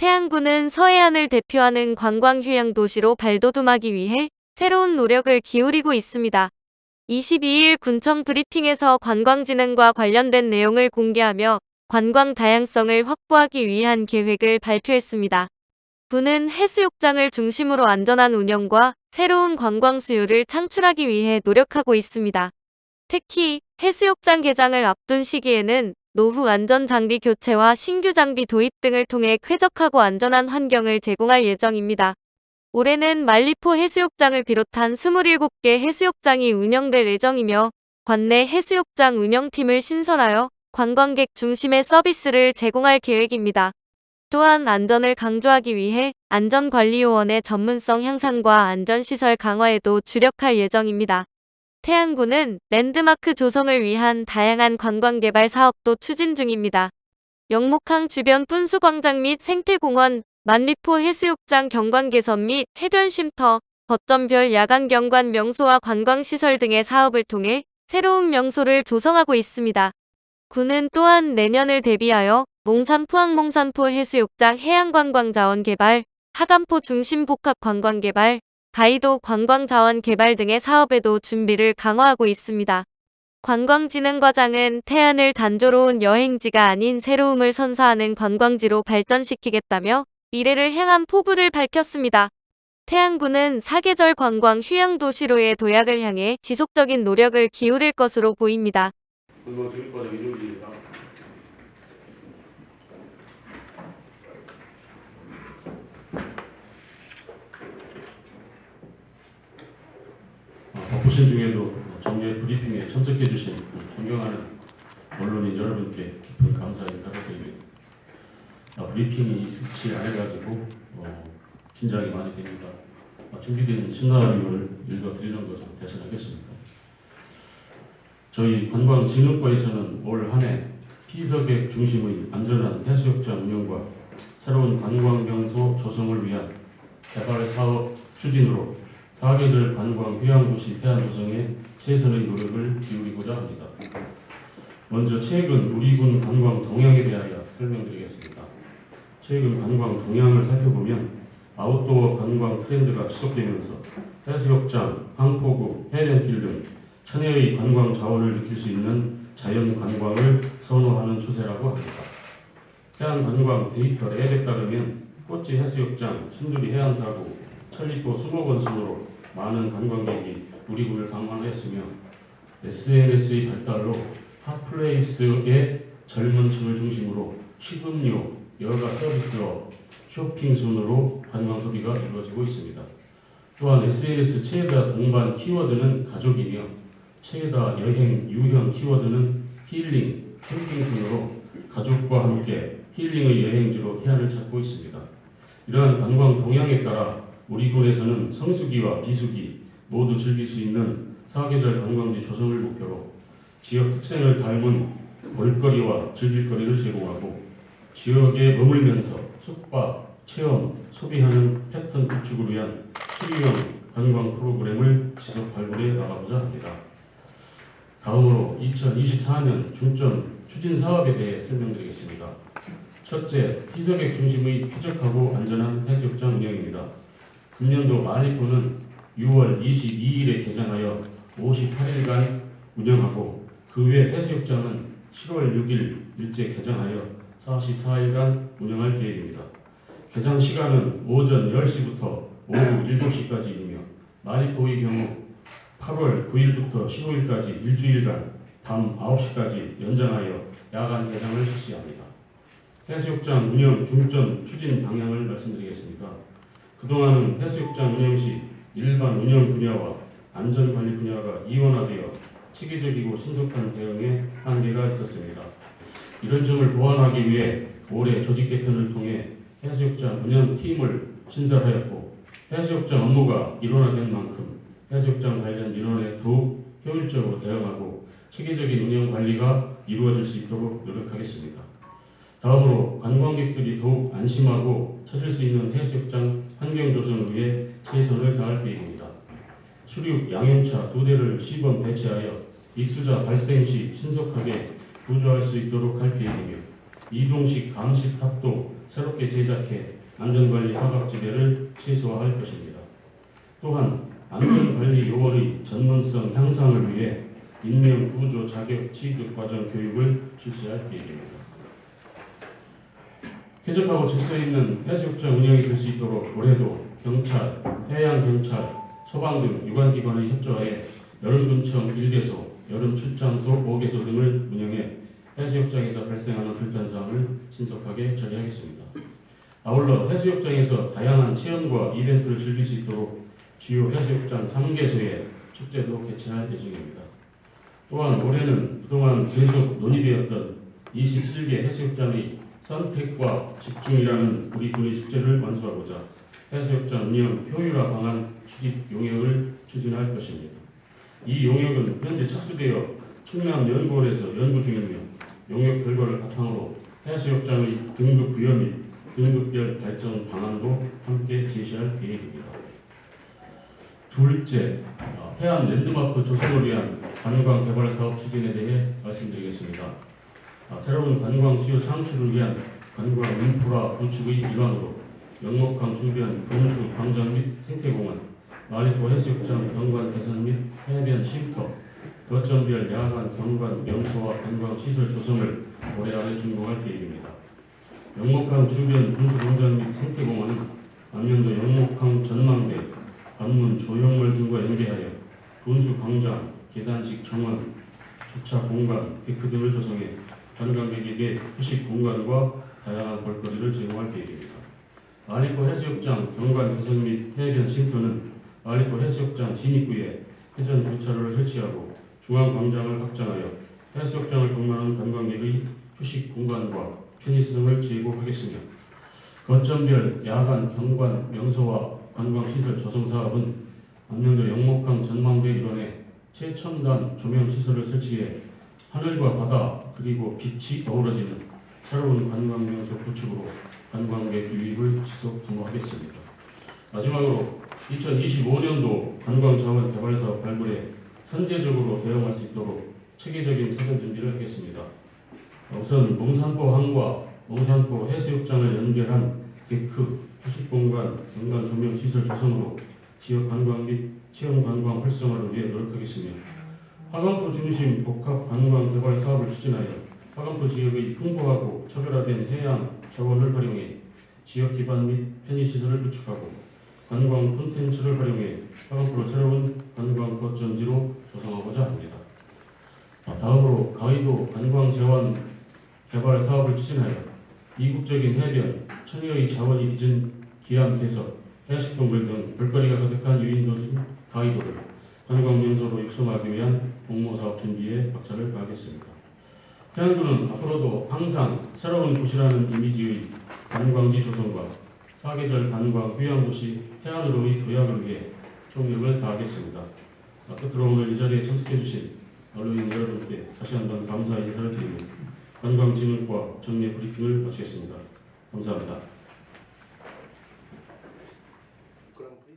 태안군은 서해안을 대표하는 관광 휴양 도시로 발돋움하기 위해 새로운 노력을 기울이고 있습니다. 22일 군청 브리핑에서 관광진흥과 관련된 내용을 공개하며 관광 다양성을 확보하기 위한 계획을 발표했습니다. 군은 해수욕장을 중심으로 안전한 운영과 새로운 관광 수요를 창출하기 위해 노력하고 있습니다. 특히 해수욕장 개장을 앞둔 시기에는 노후 안전 장비 교체와 신규 장비 도입 등을 통해 쾌적하고 안전한 환경을 제공할 예정입니다. 올해는 말리포 해수욕장을 비롯한 27개 해수욕장이 운영될 예정이며 관내 해수욕장 운영팀을 신설하여 관광객 중심의 서비스를 제공할 계획입니다. 또한 안전을 강조하기 위해 안전관리요원의 전문성 향상과 안전시설 강화에도 주력할 예정입니다. 태안군은 랜드마크 조성을 위한 다양한 관광개발 사업도 추진 중입니다. 영목항 주변 분수광장 및 생태공원, 만리포 해수욕장 경관 개선 및 해변 쉼터, 거점별 야간 경관 명소와 관광시설 등의 사업을 통해 새로운 명소를 조성하고 있습니다. 군은 또한 내년을 대비하여 몽산 포항 몽산포 해수욕장 해양관광자원 개발, 하간포 중심 복합 관광 개발, 가이도 관광 자원 개발 등의 사업에도 준비를 강화하고 있습니다. 관광진흥과장은 태안을 단조로운 여행지가 아닌 새로움을 선사하는 관광지로 발전시키겠다며 미래를 향한 포부를 밝혔습니다. 태안군은 사계절 관광 휴양 도시로의 도약을 향해 지속적인 노력을 기울일 것으로 보입니다. 바쁘신 중에도 정례 브리핑에 참석해 주신 존경하는 언론인 여러분께 깊은 감사의 인사드립니다. 아, 브리핑이 익숙치 않아가지고 어, 긴장이 많이 됩니다. 아, 준비된 신나라님을 읽어드리는 것으로 대신하겠습니다. 저희 관광진흥과에서는 올 한해 피서객 중심의 안전한 해수욕장 운영과 새로운 관광 명소 조성을 위한 개발 사업 추진으로 사계절 관광 휴양도시 해안 조성에 최선의 노력을 기울이고자 합니다. 먼저 최근 우리군 관광 동향에 대하여 설명드리겠습니다. 최근 관광 동향을 살펴보면 아웃도어 관광 트렌드가 지속되면서 해수욕장, 항포구, 해변길 등 천혜의 관광 자원을 느낄 수 있는 자연 관광을 선호하는 추세라고 합니다. 해안 관광 데이터 앱에 따르면 꼬치 해수욕장, 신두리 해안사고, 천리포 수목원 순으로 많은 관광객이 우리 군을 방문했으며 SNS의 발달로 핫플레이스의 젊은 층을 중심으로 식음료, 여가 서비스업, 쇼핑 순으로 관광 소비가 이루어지고 있습니다. 또한 SNS 최다 동반 키워드는 가족이며 최다 여행 유형 키워드는 힐링, 캠핑 순으로 가족과 함께 힐링의 여행지로 해안을 찾고 있습니다. 이러한 관광 동향에 따라 우리 군에서는 성수기와 비수기 모두 즐길 수 있는 사계절 관광지 조성을 목표로 지역 특색을 닮은 볼거리와 즐길거리를 제공하고 지역에 머물면서 숙박, 체험, 소비하는 패턴 구축을 위한 실용 관광 프로그램을 지속 발굴해 나가고자 합니다. 다음으로 2024년 중점 추진 사업에 대해 설명드리겠습니다. 첫째, 피서객 중심의 쾌적하고 안전한 해수욕장 운영입니다. 금년도 마리포는 6월 22일에 개장하여 58일간 운영하고 그 외 해수욕장은 7월 6일 일제 개장하여 44일간 운영할 계획입니다. 개장 시간은 오전 10시부터 오후 7시까지이며 마리포의 경우 8월 9일부터 15일까지 일주일간 밤 9시까지 연장하여 야간 개장을 실시합니다. 해수욕장 운영 중점 추진 방향을 말씀드리겠습니다. 그동안은 해수욕장 운영 시 일반 운영 분야와 안전관리 분야가 이원화되어 체계적이고 신속한 대응에 한계가 있었습니다. 이런 점을 보완하기 위해 올해 조직 개편을 통해 해수욕장 운영팀을 신설하였고 해수욕장 업무가 일원화된 만큼 해수욕장 관련 인원에 더욱 효율적으로 대응하고 체계적인 운영 관리가 이루어질 수 있도록 노력하겠습니다. 다음으로 관광객들이 더욱 안심하고 찾을 수 있는 해수욕장 환경 조성을 위해 최선을 다할 계획입니다. 수륙 양용차 두 대를 시범 배치하여 익수자 발생 시 신속하게 구조할 수 있도록 할 계획이며 이동식 감시 탑도 새롭게 제작해 안전관리 사각지대를 최소화할 것입니다. 또한 안전관리 요원의 전문성 향상을 위해 인명 구조 자격 취급 과정 교육을 실시할 계획입니다. 쾌적하고 질서 있는 해수욕장 운영이 될 수 있도록 올해도 경찰, 해양경찰, 소방 등 유관기관의 협조하에 여름군청 1개소, 여름 출장소 5개소 등을 운영해 해수욕장에서 발생하는 불편사항을 신속하게 처리하겠습니다. 아울러 해수욕장에서 다양한 체험과 이벤트를 즐길 수 있도록 주요 해수욕장 3개소에 축제도 개최할 예정입니다. 또한 올해는 그동안 계속 논의되었던 27개 해수욕장의 선택과 집중이라는 우리 군의 숙제를 완수하고자 해수욕장 운영 효율화 방안 수립 용역을 추진할 것입니다. 이 용역은 현재 착수되어 충남 연구원에서 연구 중이며 용역 결과를 바탕으로 해수욕장의 등급 부여 및 등급별 발전 방안도 함께 제시할 계획입니다. 둘째, 어, 해안 랜드마크 조성을 위한 관광 개발 사업 추진에 대해 말씀드리겠습니다. 아, 새로운 관광 수요 창출을 위한 관광 인프라 구축의 일환으로 영목강 주변 분수 광장 및 생태공원, 마리토 해수욕장 경관 개선 및 해변 쉼터, 거점별 야간 경관 명소와 관광 시설 조성을 올해 안에 준공할 계획입니다. 영목강 주변 분수 광장 및 생태공원은 남년도 영목강 전망대, 관문 조형물 등과 연계하여 분수 광장, 계단식 정원, 주차 공간, 데크 등을 조성해 관광객에게 휴식 공간과 다양한 볼거리를 제공할 계획입니다. 아리코 해수욕장 경관 개선 및 해변 쉼터는 아리코 해수욕장 진입구에 회전 교차로를 설치하고 중앙 광장을 확장하여 해수욕장을 방문하는 관광객의 휴식 공간과 편의성을 제공하겠으며 거점별 야간 경관 명소와 관광시설 조성 사업은 안녕도 영목강 전망대 일원에 최첨단 조명 시설을 설치해 하늘과 바다 그리고 빛이 어우러지는 새로운 관광 명소 구축으로 관광객 유입을 지속 도모하겠습니다. 마지막으로 2025년도 관광자원 개발 사업 발굴에 선제적으로 대응할 수 있도록 체계적인 사전 준비를 하겠습니다. 우선 몽산포 항과 몽산포 해수욕장을 연결한 데크, 휴식공간, 경관 조명 시설 조성으로 지역 관광 및 체험 관광 활성화를 위해 노력하겠으며 화강포 중심 복합 관광 개발 사업을 추진하여 화강포 지역의 풍부하고 차별화된 해양 자원을 활용해 지역 기반 및 편의시설을 구축하고 관광 콘텐츠를 활용해 화강포를 새로운 관광 거점지로 조성하고자 합니다. 아, 다음으로 가이도 관광 재원 개발 사업을 추진하여 이국적인 해변, 천여의 자원이 빚은 기암 개선, 해식동굴 등 볼거리가 가득한 유인도시 가이도를 관광 명소로 육성하기 위한 공모 사업 준비에 박차를 가하겠습니다. 해안도는 앞으로도 항상 새로운 곳이라는 이미지의 관광지 조성과 사계절 관광 휴양도시 해안으로의 도약을 위해 총력을 다하겠습니다. 아, 끝으로 오늘 이 자리에 참석해주신 언론인 여러분께 다시 한번 감사의 인사를 드리며 관광진흥과 정례 브리핑을 마치겠습니다. 감사합니다.